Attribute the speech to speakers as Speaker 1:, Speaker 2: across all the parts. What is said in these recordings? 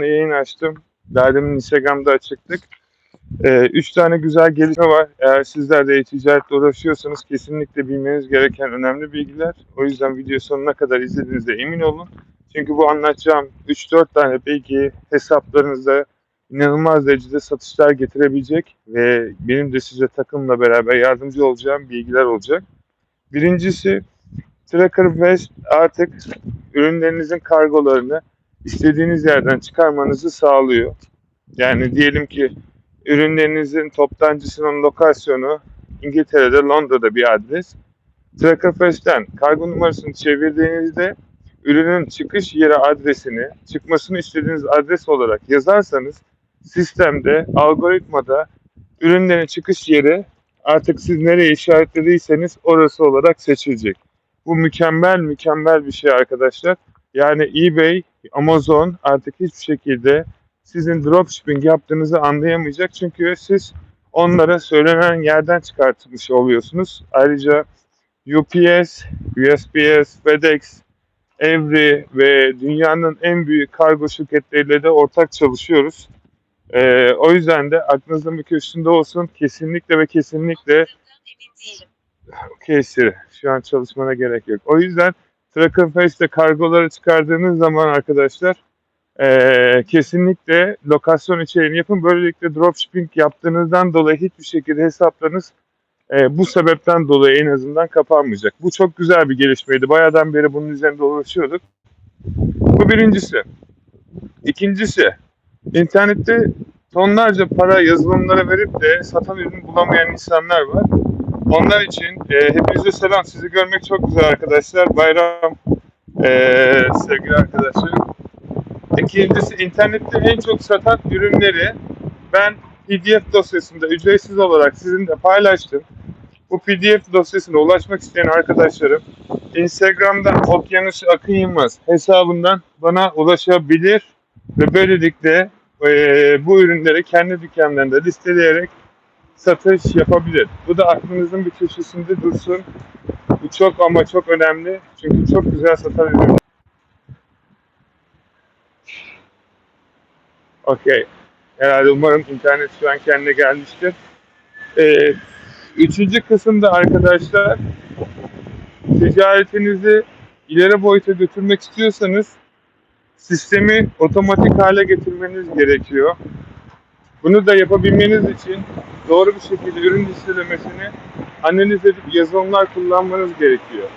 Speaker 1: yayın açtım. Derdimin Instagram'da açıktık. Ee, üç tane güzel gelişme var. Eğer sizler de e-ticaretle uğraşıyorsanız kesinlikle bilmeniz gereken önemli bilgiler. O yüzden video sonuna kadar izlediğinizde emin olun. Çünkü bu anlatacağım 3-4 tane bilgi hesaplarınızda inanılmaz derecede satışlar getirebilecek ve benim de size takımla beraber yardımcı olacağım bilgiler olacak. Birincisi Tracker West artık ürünlerinizin kargolarını istediğiniz yerden çıkarmanızı sağlıyor. Yani diyelim ki ürünlerinizin toptancısının lokasyonu İngiltere'de, Londra'da bir adres. Tracker West'ten kargo numarasını çevirdiğinizde ürünün çıkış yeri adresini çıkmasını istediğiniz adres olarak yazarsanız sistemde, algoritmada ürünlerin çıkış yeri artık siz nereye işaretlediyseniz orası olarak seçilecek. Bu mükemmel mükemmel bir şey arkadaşlar. Yani eBay, Amazon artık hiçbir şekilde sizin dropshipping yaptığınızı anlayamayacak. Çünkü siz onlara söylenen yerden çıkartmış oluyorsunuz. Ayrıca UPS, USPS, FedEx, Evri ve dünyanın en büyük kargo şirketleriyle de ortak çalışıyoruz. Ee, o yüzden de aklınızda bir köşesinde olsun. Kesinlikle ve kesinlikle Siri. Şu an çalışmana gerek yok. O yüzden Tracker Face'te kargoları çıkardığınız zaman arkadaşlar eee, kesinlikle lokasyon içeriğini yapın. Böylelikle dropshipping yaptığınızdan dolayı hiçbir şekilde hesaplarınız eee, bu sebepten dolayı en azından kapanmayacak. Bu çok güzel bir gelişmeydi. Bayağıdan beri bunun üzerinde uğraşıyorduk. Bu birincisi. İkincisi, internette tonlarca para yazılımlara verip de satan ürün bulamayan insanlar var. Onlar için e, hepinize selam. Sizi görmek çok güzel arkadaşlar. Bayram e, sevgili arkadaşlar. İkincisi internette en çok satan ürünleri ben PDF dosyasında ücretsiz olarak sizinle paylaştım. Bu PDF dosyasına ulaşmak isteyen arkadaşlarım Instagram'dan Okyanus Akın Yılmaz hesabından bana ulaşabilir ve böylelikle e, bu ürünleri kendi dükkanlarında listeleyerek satış yapabilir. Bu da aklınızın bir köşesinde dursun. Bu çok ama çok önemli. Çünkü çok güzel satar ürün. Okey. Herhalde umarım internet şu an kendine gelmiştir. Ee, üçüncü kısımda arkadaşlar ticaretinizi ileri boyuta götürmek istiyorsanız sistemi otomatik hale getirmeniz gerekiyor. Bunu da yapabilmeniz için doğru bir şekilde ürün listelemesini analiz edip yazılımlar kullanmanız gerekiyor.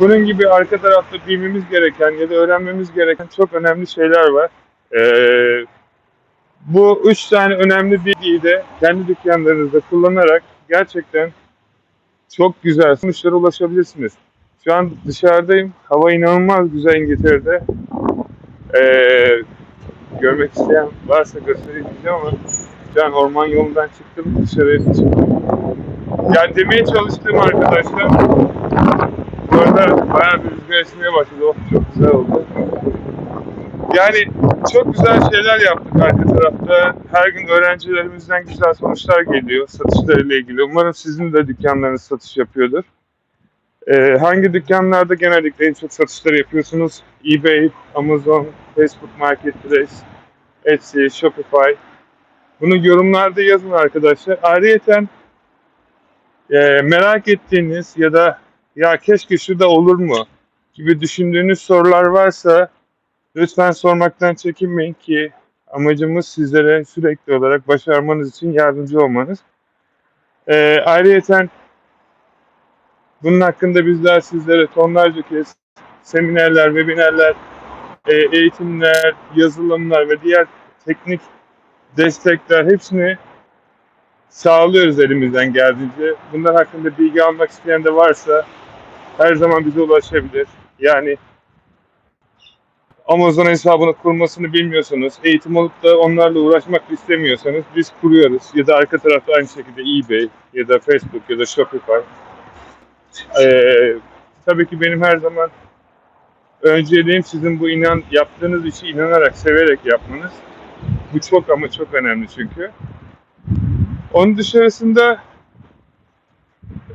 Speaker 1: Bunun gibi arka tarafta bilmemiz gereken ya da öğrenmemiz gereken çok önemli şeyler var. Ee, bu üç tane önemli bilgiyi de kendi dükkanlarınızda kullanarak gerçekten çok güzel sonuçlara ulaşabilirsiniz. Şu an dışarıdayım. Hava inanılmaz güzel İngiltere'de. Ee, görmek isteyen varsa göstereyim diyeceğim ama şu an orman yolundan çıktım dışarıya çıktım. Yani demeye çalıştığım arkadaşlar bu arada bayağı bir rüzgar esmeye başladı. Oh çok güzel oldu. Yani çok güzel şeyler yaptık arka tarafta. Her gün öğrencilerimizden güzel sonuçlar geliyor satışlarıyla ilgili. Umarım sizin de dükkanlarınız satış yapıyordur. Ee, hangi dükkanlarda genellikle en çok satışları yapıyorsunuz? eBay, Amazon, Facebook Marketplace, Etsy, Shopify. Bunu yorumlarda yazın arkadaşlar. Ayrıyeten e, merak ettiğiniz ya da ya keşke şu olur mu gibi düşündüğünüz sorular varsa lütfen sormaktan çekinmeyin ki amacımız sizlere sürekli olarak başarmanız için yardımcı olmanız. E, ayrıyeten bunun hakkında bizler sizlere tonlarca kez seminerler, webinarlar, e, eğitimler, yazılımlar ve diğer teknik destekler hepsini sağlıyoruz elimizden geldiğince. Bunlar hakkında bilgi almak isteyen de varsa her zaman bize ulaşabilir. Yani Amazon hesabını kurmasını bilmiyorsanız, eğitim olup da onlarla uğraşmak istemiyorsanız biz kuruyoruz. Ya da arka tarafta aynı şekilde eBay ya da Facebook ya da Shopify. Ee, tabii ki benim her zaman önceliğim sizin bu inan yaptığınız işi inanarak, severek yapmanız. Bu çok ama çok önemli çünkü. Onun dışarısında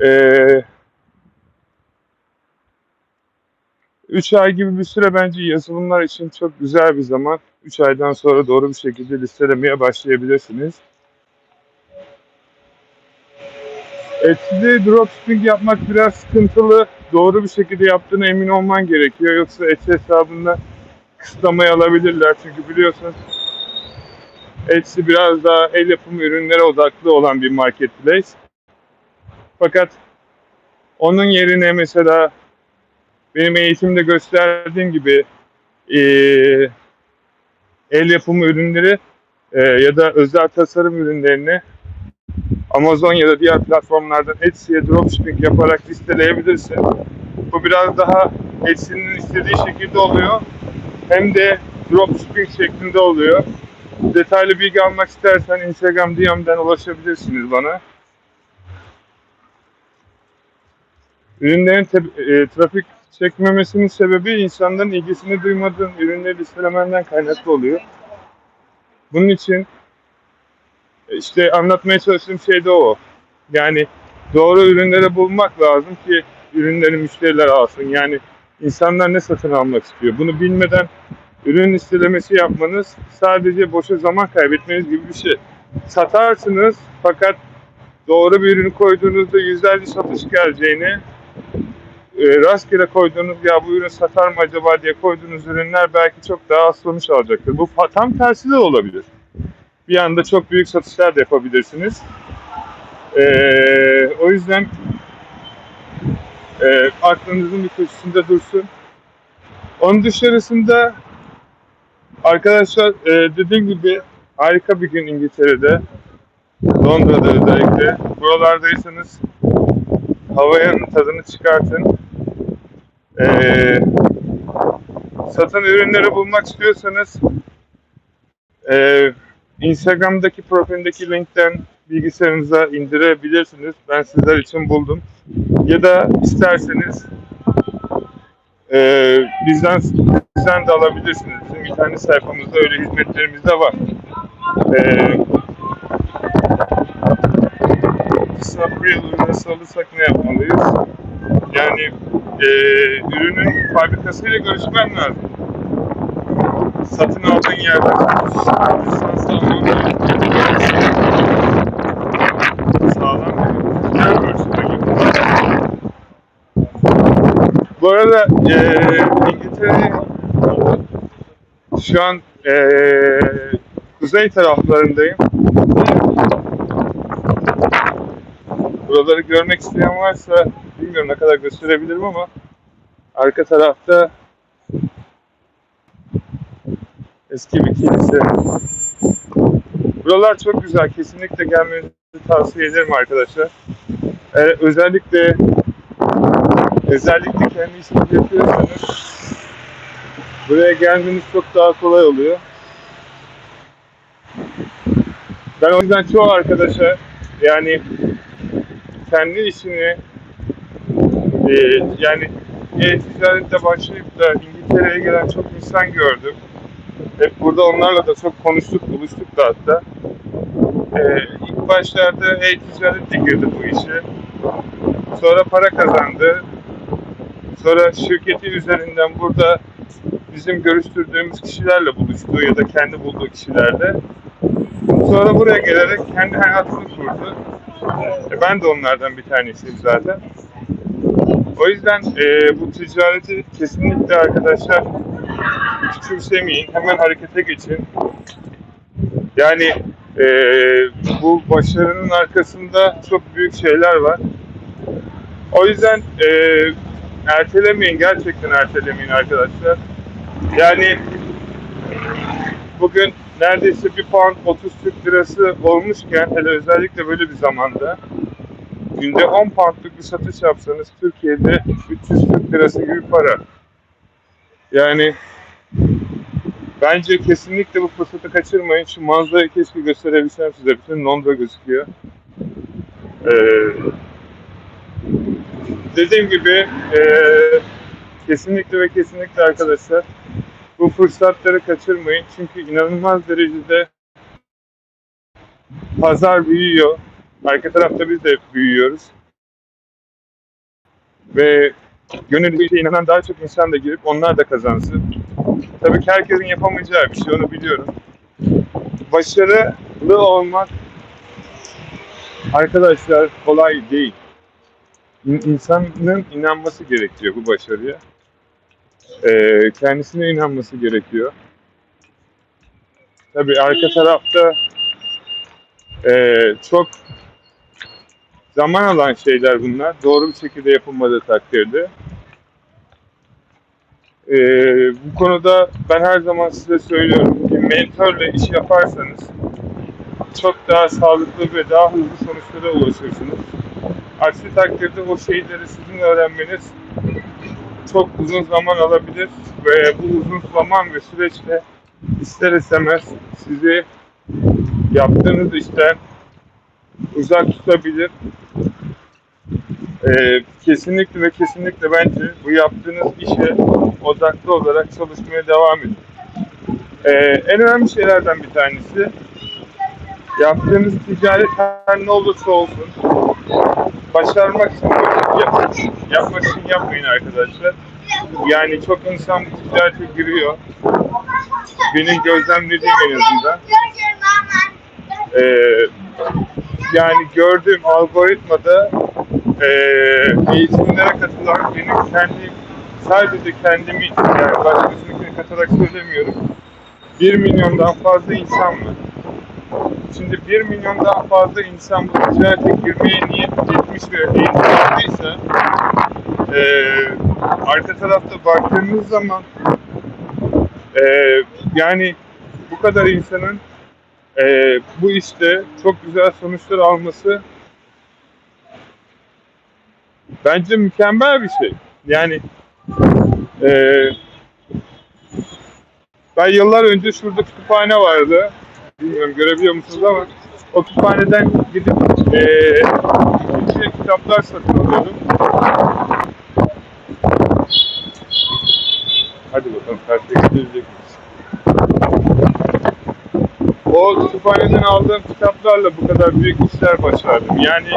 Speaker 1: eee 3 ay gibi bir süre bence yazılımlar için çok güzel bir zaman. 3 aydan sonra doğru bir şekilde listelemeye başlayabilirsiniz. Etsy'de dropshipping yapmak biraz sıkıntılı. Doğru bir şekilde yaptığına emin olman gerekiyor. Yoksa Etsy hesabında kısıtlamayı alabilirler. Çünkü biliyorsunuz Etsy biraz daha el yapımı ürünlere odaklı olan bir marketplace. Fakat onun yerine mesela benim eğitimde gösterdiğim gibi eee, el yapımı ürünleri eee, ya da özel tasarım ürünlerini Amazon ya da diğer platformlardan Etsy'ye dropshipping yaparak listeleyebilirsin. Bu biraz daha Etsy'nin istediği şekilde oluyor. Hem de dropshipping şeklinde oluyor. Detaylı bilgi almak istersen Instagram DM'den ulaşabilirsiniz bana. Ürünlerin e, trafik çekmemesinin sebebi insanların ilgisini duymadığın ürünleri listelemenden kaynaklı oluyor. Bunun için işte anlatmaya çalıştığım şey de o. Yani doğru ürünleri bulmak lazım ki ürünleri müşteriler alsın. Yani insanlar ne satın almak istiyor? Bunu bilmeden ürün listelemesi yapmanız sadece boşa zaman kaybetmeniz gibi bir şey. Satarsınız fakat doğru bir ürünü koyduğunuzda yüzlerce satış geleceğini e, rastgele koyduğunuz ya bu ürün satar mı acaba diye koyduğunuz ürünler belki çok daha az sonuç alacaktır. Bu tam tersi de olabilir. Bir anda çok büyük satışlar da yapabilirsiniz. E, o yüzden e, aklınızın bir köşesinde dursun. Onun dışarısında arkadaşlar e, dediğim gibi harika bir gün İngiltere'de. Londra'da özellikle. Buralardaysanız havanın tadını çıkartın. Ee, satan ürünleri bulmak istiyorsanız e, Instagram'daki profilindeki linkten bilgisayarınıza indirebilirsiniz. Ben sizler için buldum. Ya da isterseniz e, bizden bizden de alabilirsiniz. Bizim internet sayfamızda öyle hizmetlerimiz de var. E, Sabriye ürünü alırsak ne yapmalıyız? Yani e, ürünün fabrikasıyla görüşmen lazım. Satın aldığın yerden lisans alman Sağlam yer Bu arada e, İngiltere şu an e, kuzey taraflarındayım. Buraları görmek isteyen varsa bilmiyorum ne kadar gösterebilirim ama arka tarafta eski bir kilise. Buralar çok güzel. Kesinlikle gelmenizi tavsiye ederim arkadaşlar. Ee, özellikle özellikle kendi işinizi yapıyorsanız buraya gelmeniz çok daha kolay oluyor. Ben o yüzden çoğu arkadaşa yani kendi işini e, yani e-ticarette başlayıp da İngiltere'ye gelen çok insan gördüm. Hep burada onlarla da çok konuştuk, buluştuk da hatta. E, ilk başlarda e-ticaretle girdi bu işe. Sonra para kazandı. Sonra şirketi üzerinden burada bizim görüştürdüğümüz kişilerle buluştu ya da kendi bulduğu kişilerle. Sonra buraya gelerek kendi hayatını kurdu. E, ben de onlardan bir tanesiyim zaten. O yüzden e, bu ticareti kesinlikle arkadaşlar küçümsemeyin. Hemen harekete geçin. Yani e, bu başarının arkasında çok büyük şeyler var. O yüzden e, ertelemeyin. Gerçekten ertelemeyin arkadaşlar. Yani bugün neredeyse bir pound 30 Türk lirası olmuşken hele özellikle böyle bir zamanda günde 10 poundluk bir satış yapsanız Türkiye'de 300 Türk lirası gibi para. Yani bence kesinlikle bu fırsatı kaçırmayın. Şu manzarayı keşke gösterebilsem size. Bütün Londra gözüküyor. Ee, dediğim gibi e, kesinlikle ve kesinlikle arkadaşlar bu fırsatları kaçırmayın. Çünkü inanılmaz derecede pazar büyüyor. Arka tarafta biz de büyüyoruz. Ve gönül işe inanan daha çok insan da girip onlar da kazansın. Tabii ki herkesin yapamayacağı bir şey onu biliyorum. Başarılı olmak arkadaşlar kolay değil. İn- İnsanın inanması gerekiyor bu başarıya. Ee, kendisine inanması gerekiyor. Tabii arka tarafta ee, çok zaman alan şeyler bunlar. Doğru bir şekilde yapılmadığı takdirde. Ee, bu konuda ben her zaman size söylüyorum ki mentörle iş yaparsanız çok daha sağlıklı ve daha hızlı sonuçlara ulaşırsınız. Aksi takdirde o şeyleri sizin öğrenmeniz çok uzun zaman alabilir ve bu uzun zaman ve süreçte ister istemez sizi yaptığınız işten uzak tutabilir. Ee, kesinlikle ve kesinlikle bence bu yaptığınız işe odaklı olarak çalışmaya devam edin. Ee, en önemli şeylerden bir tanesi yaptığınız ticaret her ne olursa olsun başarmak için yapın. Yapmak için yapmayın arkadaşlar. Yani çok insan bu ticarete giriyor. Benim gözlemlediğim en azından. Ee, yani gördüğüm algoritmada e, eğitimlere katılan benim kendi sadece kendimi yani başkasınınkini katarak söylemiyorum. 1 milyondan fazla insan var. Şimdi 1 milyondan fazla insan bu ticarete girmeye niyet etmiş ve eğitim aldıysa e, arka tarafta baktığınız zaman e, yani bu kadar insanın e, bu işte çok güzel sonuçlar alması bence mükemmel bir şey. Yani e, ben yıllar önce şurada kütüphane vardı. Bilmiyorum görebiliyor musunuz ama o kütüphaneden gidip e, ikinci kitaplar satın alıyordum. Hadi bakalım gelecek miyiz? O kütüphaneden aldığım kitaplarla bu kadar büyük işler başardım. Yani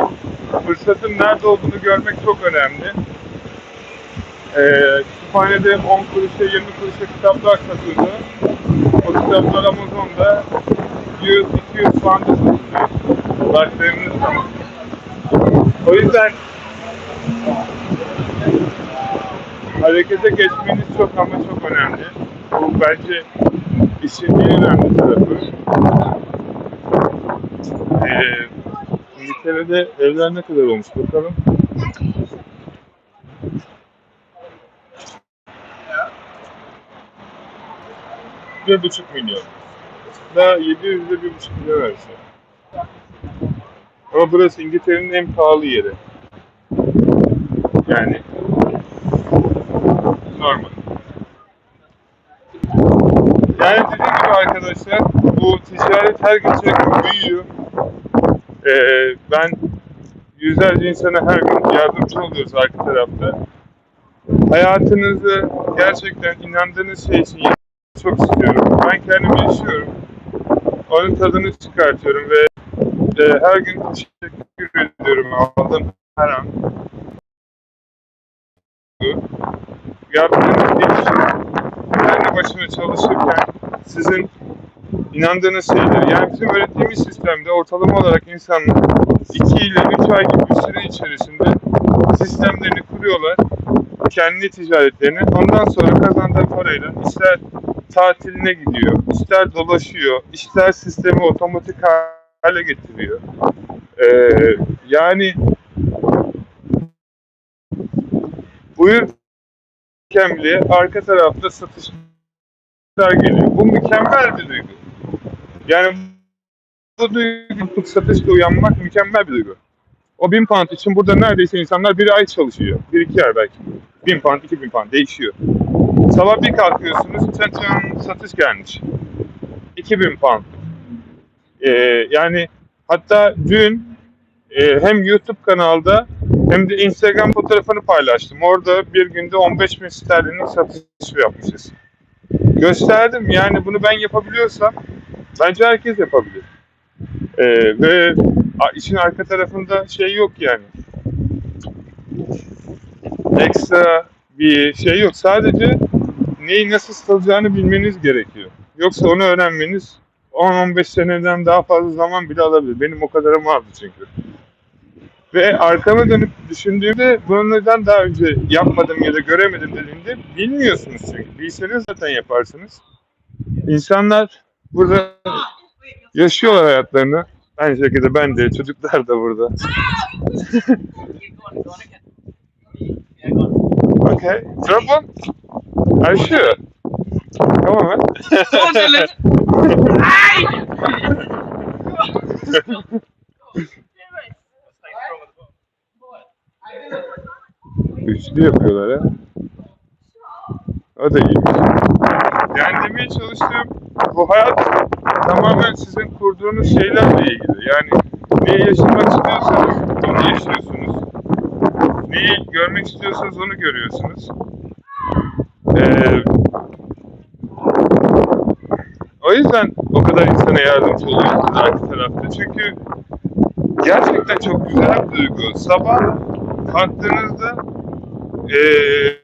Speaker 1: fırsatın nerede olduğunu görmek çok önemli. Ee, kütüphanede 10 kuruşa 20 kuruşa kitaplar satıldı. O kitaplar Amazon'da 100-200 falan da satılıyor. O yüzden harekete geçmeniz çok ama çok önemli. Bu bence işin en önemli tarafı. Ee, İngiltere'de evler ne kadar olmuş bakalım. Bir buçuk milyon. Daha 700 de bir buçuk milyon verse. Ama burası İngiltere'nin en pahalı yeri. Yani normal. Yani dediğim gibi arkadaşlar bu ticaret her geçen gün büyüyor. Ee, ben yüzlerce insana her gün yardımcı oluyoruz arka tarafta. Hayatınızı gerçekten inandığınız şey için çok istiyorum. Ben kendim yaşıyorum. Onun tadını çıkartıyorum ve e, her gün teşekkür ediyorum aldığım her an. Yaptığınız iş kendi başına çalışırken sizin inandığınız şeyler. Yani bizim öğrettiğimiz sistemde ortalama olarak insanlar 2 ile 3 ay gibi bir süre içerisinde sistemlerini kuruyorlar. Kendi ticaretlerini. Ondan sonra kazandığı parayla ister tatiline gidiyor, ister dolaşıyor, ister sistemi otomatik hale getiriyor. Ee, yani buyurken bile arka tarafta satışlar geliyor. Bu mükemmel bir duygu. Yani bu duygu satışla uyanmak mükemmel bir duygu. O bin pound için burada neredeyse insanlar bir ay çalışıyor. Bir iki ay belki. Bin pound, iki bin pound değişiyor. Sabah bir kalkıyorsunuz, tın tın satış gelmiş. 2000 pound. Ee, yani hatta dün e, hem YouTube kanalda hem de Instagram fotoğrafını paylaştım. Orada bir günde 15 bin sterlinlik satış yapmışız. Gösterdim yani bunu ben yapabiliyorsam bence herkes yapabilir. Ee, ve işin arka tarafında şey yok yani. Ekstra bir şey yok. Sadece neyi nasıl satılacağını bilmeniz gerekiyor. Yoksa onu öğrenmeniz 10-15 seneden daha fazla zaman bile alabilir. Benim o kadarım vardı çünkü. Ve arkama dönüp düşündüğümde bunu neden daha önce yapmadım ya da göremedim dediğimde bilmiyorsunuz çünkü. Bilseniz zaten yaparsınız. İnsanlar burada yaşıyorlar hayatlarını. Aynı şekilde ben de, çocuklar da burada. Okay, problem? Are you sure? Come on man. Üçlü yapıyorlar ha. O da iyi. Yani demeye çalıştığım bu hayat tamamen sizin kurduğunuz şeylerle ilgili. Yani neyi yaşamak istiyorsanız onu yaşıyorsunuz. Neyi görmek istiyorsanız onu görüyorsunuz. Ee, o yüzden o kadar insana yardımcı oluyorsunuz arka tarafta. Çünkü gerçekten çok güzel bir duygu. Sabah kalktığınızda ee,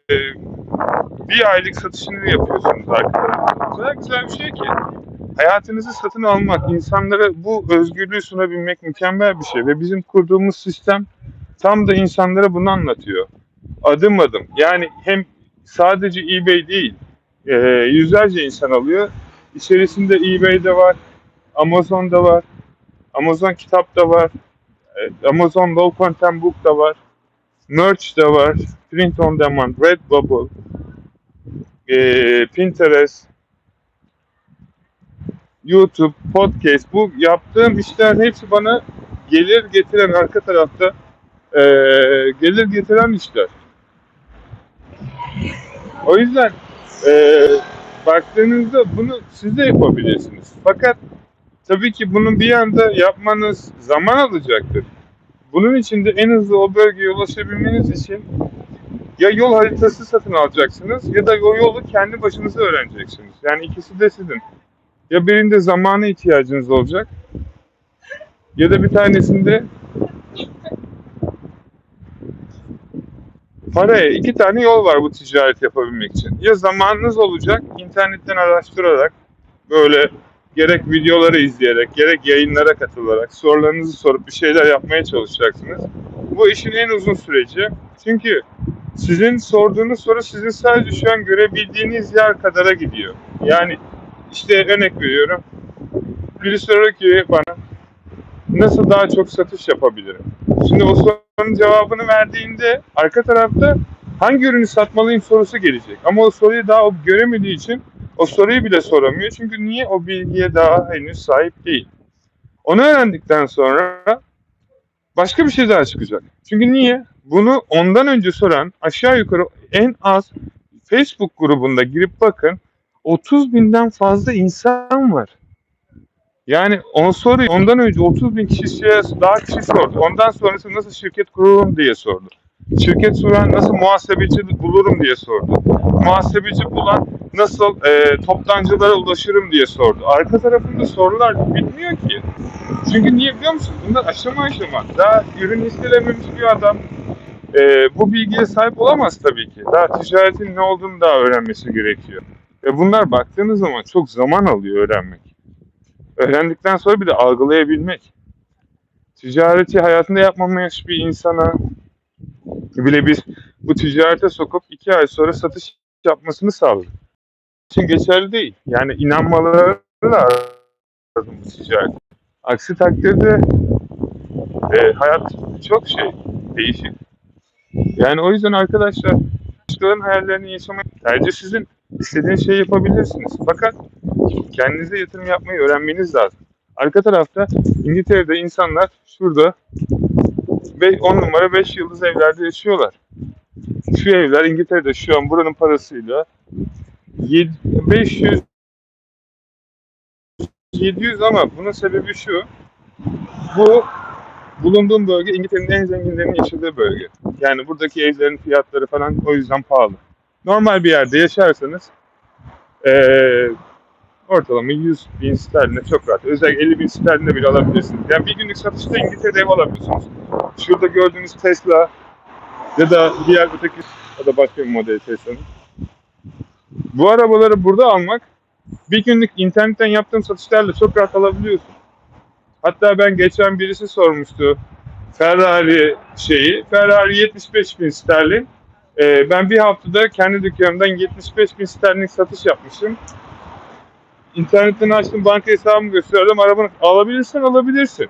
Speaker 1: bir aylık satışını yapıyorsunuz arka tarafta. O kadar güzel bir şey ki. Hayatınızı satın almak, insanlara bu özgürlüğü sunabilmek mükemmel bir şey. Ve bizim kurduğumuz sistem tam da insanlara bunu anlatıyor. Adım adım. Yani hem sadece eBay değil, e, yüzlerce insan alıyor. İçerisinde eBay'de var, Amazon'da var, Amazon kitap da var, e, Amazon Low Content Book da var, Merch de var, Print on Demand, Redbubble, e, Pinterest, YouTube, podcast, bu yaptığım işlerin hepsi bana gelir getiren arka tarafta e, gelir getiren işler. O yüzden e, baktığınızda bunu siz de yapabilirsiniz. Fakat tabii ki bunu bir anda yapmanız zaman alacaktır. Bunun için de en hızlı o bölgeye ulaşabilmeniz için ya yol haritası satın alacaksınız ya da o yolu kendi başınıza öğreneceksiniz. Yani ikisi de sizin. Ya birinde zamana ihtiyacınız olacak ya da bir tanesinde paraya iki tane yol var bu ticaret yapabilmek için. Ya zamanınız olacak internetten araştırarak böyle gerek videoları izleyerek gerek yayınlara katılarak sorularınızı sorup bir şeyler yapmaya çalışacaksınız. Bu işin en uzun süreci. Çünkü sizin sorduğunuz soru sizin sadece şu an görebildiğiniz yer kadara gidiyor. Yani işte örnek veriyorum. Biri soruyor ki bana nasıl daha çok satış yapabilirim? Şimdi o sorunun cevabını verdiğinde arka tarafta hangi ürünü satmalıyım sorusu gelecek. Ama o soruyu daha o göremediği için o soruyu bile soramıyor. Çünkü niye o bilgiye daha henüz sahip değil. Onu öğrendikten sonra başka bir şey daha çıkacak. Çünkü niye? Bunu ondan önce soran aşağı yukarı en az Facebook grubunda girip bakın 30 binden fazla insan var. Yani on soruyu ondan önce 30 bin kişiye daha kişi sordu. Ondan sonrası nasıl şirket kururum diye sordu. Şirket kuran nasıl muhasebeci bulurum diye sordu. Muhasebeci bulan nasıl e, toptancılara ulaşırım diye sordu. Arka tarafında sorular bitmiyor ki. Çünkü niye biliyor musun? Bunlar aşama aşama. Daha ürün listelememiş bir adam e, bu bilgiye sahip olamaz tabii ki. Daha ticaretin ne olduğunu daha öğrenmesi gerekiyor. Ve bunlar baktığınız zaman çok zaman alıyor öğrenmek. Öğrendikten sonra bir de algılayabilmek. Ticareti hayatında yapmamış bir insana bile biz bu ticarete sokup iki ay sonra satış yapmasını sağladık. için geçerli değil. Yani inanmaları lazım bu ticaret. Aksi takdirde e, hayat çok şey değişik. Yani o yüzden arkadaşlar başkalarının hayallerini yaşamayı tercih sizin. İstediğiniz şeyi yapabilirsiniz. Fakat kendinize yatırım yapmayı öğrenmeniz lazım. Arka tarafta İngiltere'de insanlar şurada 10 numara 5 yıldız evlerde yaşıyorlar. Şu evler İngiltere'de şu an buranın parasıyla 500 700 ama bunun sebebi şu. Bu bulunduğum bölge İngiltere'nin en zenginlerinin yaşadığı bölge. Yani buradaki evlerin fiyatları falan o yüzden pahalı. Normal bir yerde yaşarsanız ee, ortalama 100 bin sterline çok rahat. Özellikle 50 bin sterline bile alabilirsiniz. Yani bir günlük satışta İngiltere'de ev alabiliyorsunuz. Şurada gördüğünüz Tesla ya da diğer öteki ya da başka bir model Tesla'nın. Bu arabaları burada almak bir günlük internetten yaptığım satışlarla çok rahat alabiliyorsun. Hatta ben geçen birisi sormuştu Ferrari şeyi. Ferrari 75 bin sterlin. Ee, ben bir haftada kendi dükkanımdan 75 bin sterlin satış yapmışım. İnternetten açtım banka hesabımı gösterdim. Arabanı alabilirsen alabilirsin.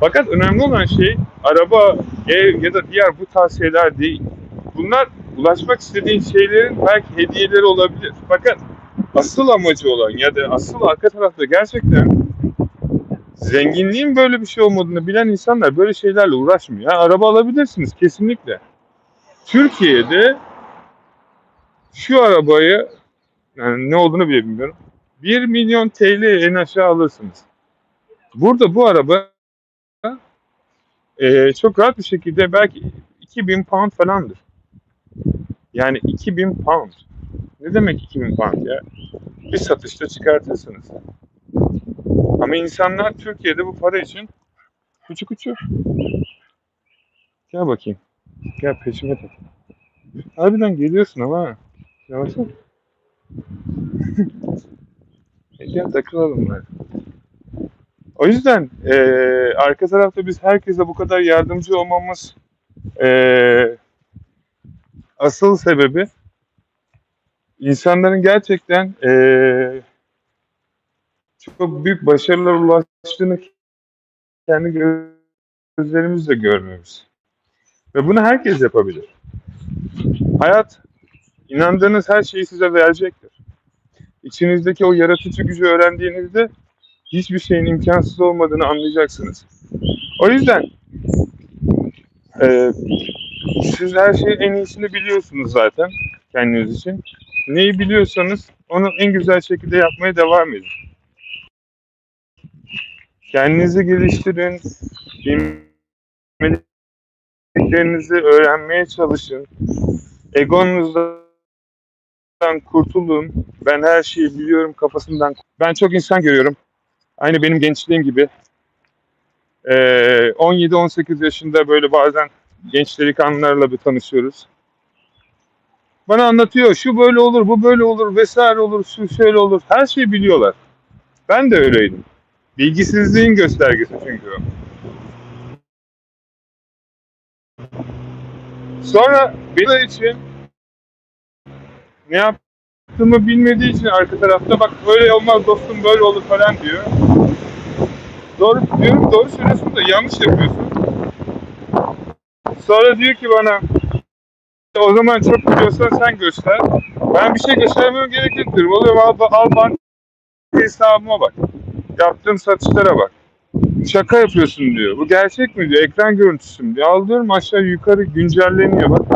Speaker 1: Fakat önemli olan şey araba, ev ya da diğer bu tarz şeyler değil. Bunlar ulaşmak istediğin şeylerin belki hediyeleri olabilir. Fakat asıl amacı olan ya da asıl arka tarafta gerçekten zenginliğin böyle bir şey olmadığını bilen insanlar böyle şeylerle uğraşmıyor. Yani araba alabilirsiniz kesinlikle. Türkiye'de şu arabayı yani ne olduğunu bile bilmiyorum. 1 milyon TL en aşağı alırsınız. Burada bu araba e, çok rahat bir şekilde belki 2000 pound falandır. Yani 2000 pound. Ne demek 2000 pound ya? Bir satışta çıkartırsınız. Ama insanlar Türkiye'de bu para için küçük küçük. Gel bakayım. Gel peşime tak. Harbiden geliyorsun ama. Yavaş ol. E, Gel takılalım bari. O yüzden eee, arka tarafta biz herkese bu kadar yardımcı olmamız eee, asıl sebebi insanların gerçekten eee, çok büyük başarılar ulaştığını kendi gözlerimizle görmemiz. Ve bunu herkes yapabilir. Hayat inandığınız her şeyi size verecektir. İçinizdeki o yaratıcı gücü öğrendiğinizde hiçbir şeyin imkansız olmadığını anlayacaksınız. O yüzden eee, siz her şeyin en iyisini biliyorsunuz zaten kendiniz için. Neyi biliyorsanız onu en güzel şekilde yapmaya devam edin. Kendinizi geliştirin, bilmediklerinizi öğrenmeye çalışın. Egonuzdan kurtulun. Ben her şeyi biliyorum kafasından. Ben çok insan görüyorum. Aynı benim gençliğim gibi. Ee, 17-18 yaşında böyle bazen genç delikanlılarla bir tanışıyoruz. Bana anlatıyor şu böyle olur, bu böyle olur, vesaire olur, şu şöyle olur. Her şeyi biliyorlar. Ben de öyleydim. Bilgisizliğin göstergesi çünkü o. Sonra benim için ne yaptığımı bilmediği için arka tarafta bak böyle olmaz dostum böyle olur falan diyor. Doğru diyorum doğru söylüyorsun da yanlış yapıyorsun. Sonra diyor ki bana o zaman çok biliyorsan sen göster. Ben bir şey göstermem gerekirdir. Oluyor al, al banka hesabıma bak. Yaptığım satışlara bak. Şaka yapıyorsun diyor. Bu gerçek mi diyor. Ekran görüntüsü mü diyor. Al aşağı yukarı güncelleniyor bak.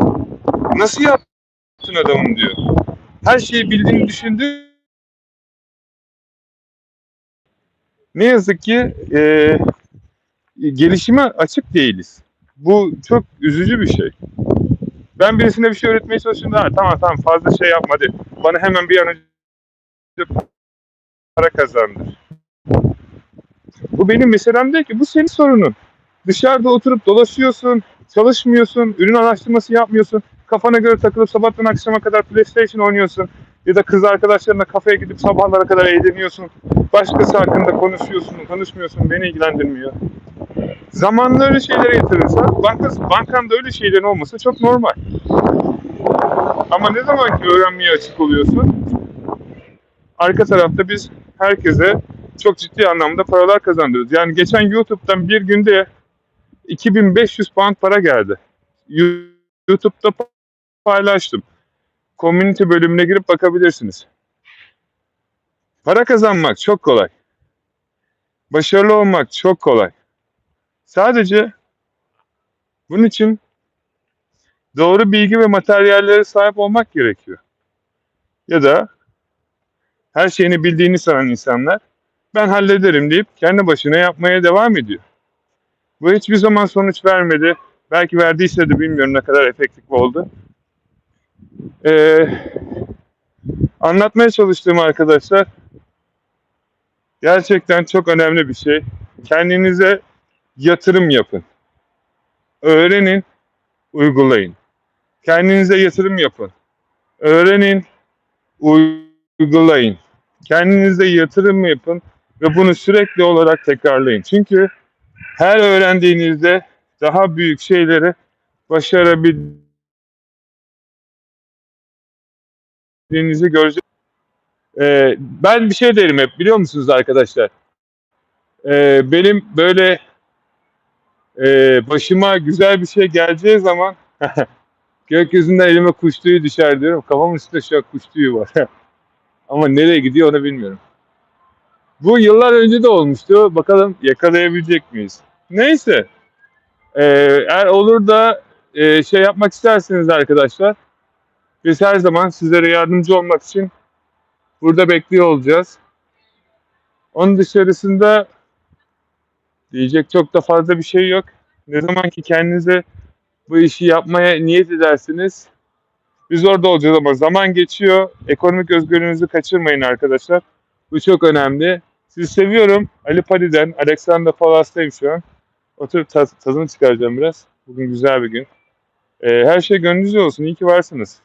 Speaker 1: Nasıl yaptın adamın diyor. Her şeyi bildiğini düşündü. Ne yazık ki e, gelişime açık değiliz. Bu çok üzücü bir şey. Ben birisine bir şey öğretmeye çalıştığımda "Ha, tamam tamam fazla şey yapma hadi. Bana hemen bir an önce para kazandır. Bu benim meselem değil ki. Bu senin sorunun. Dışarıda oturup dolaşıyorsun, çalışmıyorsun, ürün araştırması yapmıyorsun. Kafana göre takılıp sabahtan akşama kadar PlayStation oynuyorsun. Ya da kız arkadaşlarına kafeye gidip sabahlara kadar eğleniyorsun. Başkası hakkında konuşuyorsun, konuşmuyorsun. Beni ilgilendirmiyor. Zamanını öyle şeylere yatırırsan, banka, bankanda öyle şeylerin olması çok normal. Ama ne zaman ki öğrenmeye açık oluyorsun, arka tarafta biz herkese çok ciddi anlamda paralar kazandırıyoruz. Yani geçen YouTube'dan bir günde 2500 pound para geldi. YouTube'da paylaştım. Community bölümüne girip bakabilirsiniz. Para kazanmak çok kolay. Başarılı olmak çok kolay. Sadece bunun için doğru bilgi ve materyallere sahip olmak gerekiyor. Ya da her şeyini bildiğini sanan insanlar ben hallederim deyip kendi başına yapmaya devam ediyor. Bu hiçbir zaman sonuç vermedi. Belki verdiyse de bilmiyorum ne kadar efektif oldu. Ee, anlatmaya çalıştığım arkadaşlar gerçekten çok önemli bir şey. Kendinize yatırım yapın. Öğrenin, uygulayın. Kendinize yatırım yapın. Öğrenin, uygulayın. Kendinize yatırım yapın ve bunu sürekli olarak tekrarlayın. Çünkü her öğrendiğinizde daha büyük şeyleri başarabildiğinizi göreceksiniz. Ee, ben bir şey derim hep biliyor musunuz arkadaşlar? Ee, benim böyle e, başıma güzel bir şey geleceği zaman gökyüzünden elime kuş tüyü düşer diyorum. Kafamın üstünde şu an kuş tüyü var. Ama nereye gidiyor onu bilmiyorum. Bu yıllar önce de olmuştu. Bakalım yakalayabilecek miyiz? Neyse. Ee, eğer olur da e, şey yapmak isterseniz arkadaşlar biz her zaman sizlere yardımcı olmak için burada bekliyor olacağız. Onun dışarısında diyecek çok da fazla bir şey yok. Ne zaman ki kendinize bu işi yapmaya niyet edersiniz biz orada olacağız ama zaman geçiyor. Ekonomik özgürlüğünüzü kaçırmayın arkadaşlar. Bu çok önemli. Sizi seviyorum. Ali Pali'den, Alexander Palas'tayım şu an. Oturup tadını çıkaracağım biraz. Bugün güzel bir gün. Ee, her şey gönlünüzce olsun. İyi ki varsınız.